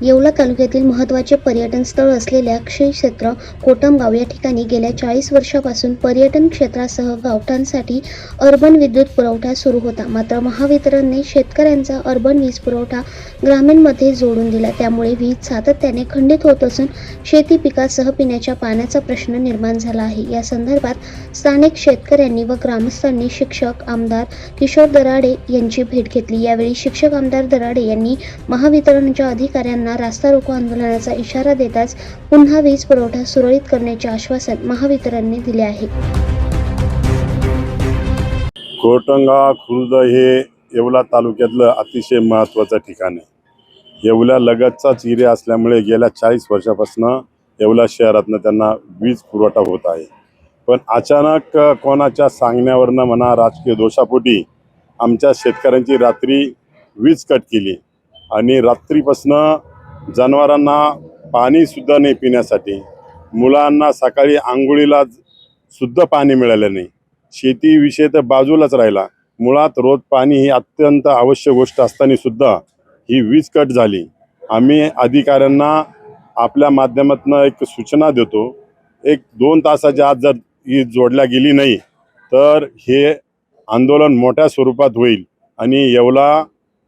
येवला तालुक्यातील महत्त्वाचे पर्यटन स्थळ असलेल्या क्षय क्षेत्र कोटमगाव या ठिकाणी गेल्या चाळीस वर्षापासून पर्यटन क्षेत्रासह गावठांसाठी अर्बन विद्युत पुरवठा सुरू होता. मात्र महावितरणने शेतकऱ्यांचा अर्बन वीज पुरवठा ग्रामीणमध्ये जोडून दिला. त्यामुळे वीज सातत्याने खंडित होत असून शेती पिकासह पिण्याच्या पाण्याचा प्रश्न निर्माण झाला आहे. या संदर्भात स्थानिक शेतकऱ्यांनी व ग्रामस्थांनी शिक्षक आमदार किशोर दराडे यांची भेट घेतली. यावेळी शिक्षक आमदार दराडे यांनी महावितरणच्या अधिकाऱ्यांना रास्ता रोको आंदोलनाचा इशारा देताच पुन्हा वीज पुरवठा सुरळीत करण्याचे आश्वासन महावितरणने दिले आहे. कोटंगा खुर्द हे येवला तालुक्यातलं अतिशय महत्त्वाचं ठिकाण आहे. येवला लगतचाच एरिया असल्यामुळे गेल्या चाळीस वर्षापासून येवला शहरातनं त्यांना वीज पुरवठा होत आहे. पण अचानक कोणाच्या सांगण्यावरनं म्हणा राजकीय दोषापोटी आमच्या शेतकऱ्यांची रात्री वीज कट केली आणि रात्रीपासनं जनावरांना पाणीसुद्धा नाही पिण्यासाठी. मुलांना सकाळी आंघोळीला सुद्धा पाणी मिळालं नाही. शेतीविषय तर बाजूलाच राहिला. मुळात रोज पाणी ही अत्यंत आवश्यक गोष्ट असताना सुद्धा ही वीज कट झाली. आम्ही अधिकाऱ्यांना आपल्या माध्यमातून एक सूचना देतो. एक दोन तासाच्या आत जर ही जोडल्या गेली नाही तर हे आंदोलन मोठ्या स्वरूपात होईल आणि येवला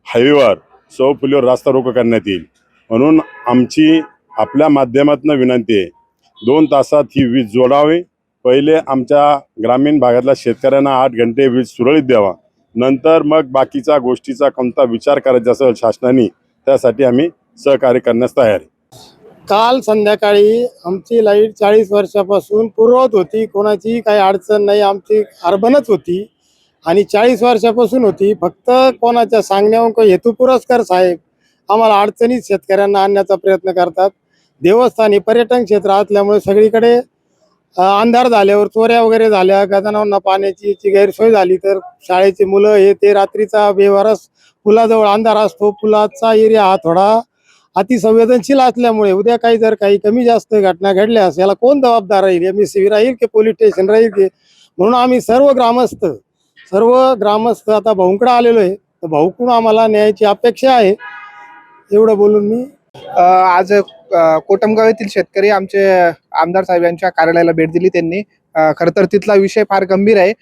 हायवेवर सौ फुलीवर रास्ता रोको करण्यात येईल. म्हणून आमची आपल्या माध्यमातून विनंती आहे दोन तासात ही वीज जोडावी. पहिले आमच्या ग्रामीण भागातल्या शेतकऱ्यांना आठ घंटे वीज सुरळीत द्यावा. नंतर मग बाकीच्या गोष्टीचा कोणता विचार करायचा असेल शासनाने त्यासाठी आम्ही सहकार्य करण्यास तयार आहे. काल संध्याकाळी आमची लाइट चाळीस वर्षापासून पुरवत होती. कोणाची काही अडचण नाही. आमची अर्बनच होती. आणि चाळीस वर्षापासून होती. फक्त कोणाच्या सांगण्यावर काही साहेब आम्हाला अडचणीत शेतकऱ्यांना आणण्याचा प्रयत्न करतात. देवस्थानी पर्यटन क्षेत्र असल्यामुळे सगळीकडे अंधार झाल्यावर चोऱ्या वगैरे झाल्या गजानांना पाण्याची गैरसोय झाली तर शाळेची मुलं हे ते रात्रीचा व्यवहारच पुलाजवळ अंधार असतो पुलाचा एरिया हा थोडा अतिसंवेदनशील असल्यामुळे उद्या काही जर काही कमी जास्त घटना घडल्यास याला कोण जबाबदार राहील? एम एस सी राहील की पोलीस स्टेशन राहील की? म्हणून आम्ही सर्व ग्रामस्थ सर्व ग्रामस्थ आता भाऊंकडे आलेलो आहे. तर भाऊकडून आम्हाला न्यायाची अपेक्षा आहे. एवढं बोलून मी आज कोटमगाव येथील शेतकरी आमचे आमदार साहेब यांच्या कार्यालयाला भेट दिली त्यांनी. खर खरं तर तिथला विषय फार गंभीर आहे.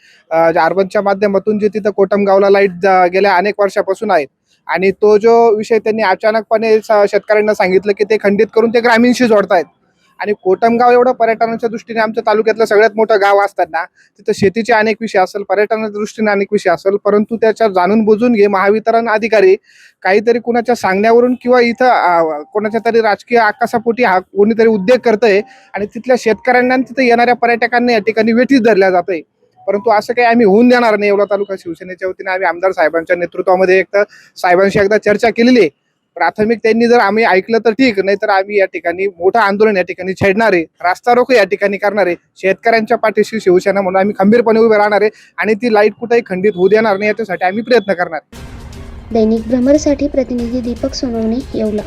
अर्बनच्या माध्यमातून जे तिथं कोटमगावला लाइट गेल्या अनेक वर्षापासून आहेत आणि तो जो विषय त्यांनी अचानकपणे शेतकऱ्यांना सांगितलं की ते खंडित करून ते ग्रामीणशी जोडतायत. आणि कोटमगाव एवढं पर्यटनाच्या दृष्टीने आमच्या तालुक्यातलं सगळ्यात मोठं गाव असताना तिथं शेतीचे अनेक विषय असेल पर्यटनाच्या दृष्टीने अनेक विषय असेल परंतु त्याच्या जाणून बुजून घे महावितरण अधिकारी काहीतरी कुणाच्या सांगण्यावरून किंवा इथं कोणाच्या तरी राजकीय आकाशापोटी हा कोणीतरी उद्योग करतंय आणि तिथल्या शेतकऱ्यांना तिथं तिथे येणाऱ्या पर्यटकांना या ठिकाणी वेठीच धरल्या जातंय. परंतु असं काही आम्ही होऊन देणार नाही. एवढा तालुका शिवसेनेच्या वतीने आम्ही आमदार साहेबांच्या नेतृत्वामध्ये एक तर साहेबांशी एकदा चर्चा केलेली आहे. प्राथमिक त्यांनी जर आम्ही ऐकलं तर ठीक नाही तर आम्ही या ठिकाणी मोठं आंदोलन या ठिकाणी छेडणारे रास्ता रोको या ठिकाणी करणारे शेतकऱ्यांच्या पाठीशी शिवसेना म्हणून आम्ही खंबीरपणे उभे राहणार आहे आणि ती लाइट कुठेही खंडित होऊ देणार नाही याच्यासाठी आम्ही प्रयत्न करणार. दैनिक भ्रमरसाठी प्रतिनिधी दीपक सोनवणे येवला.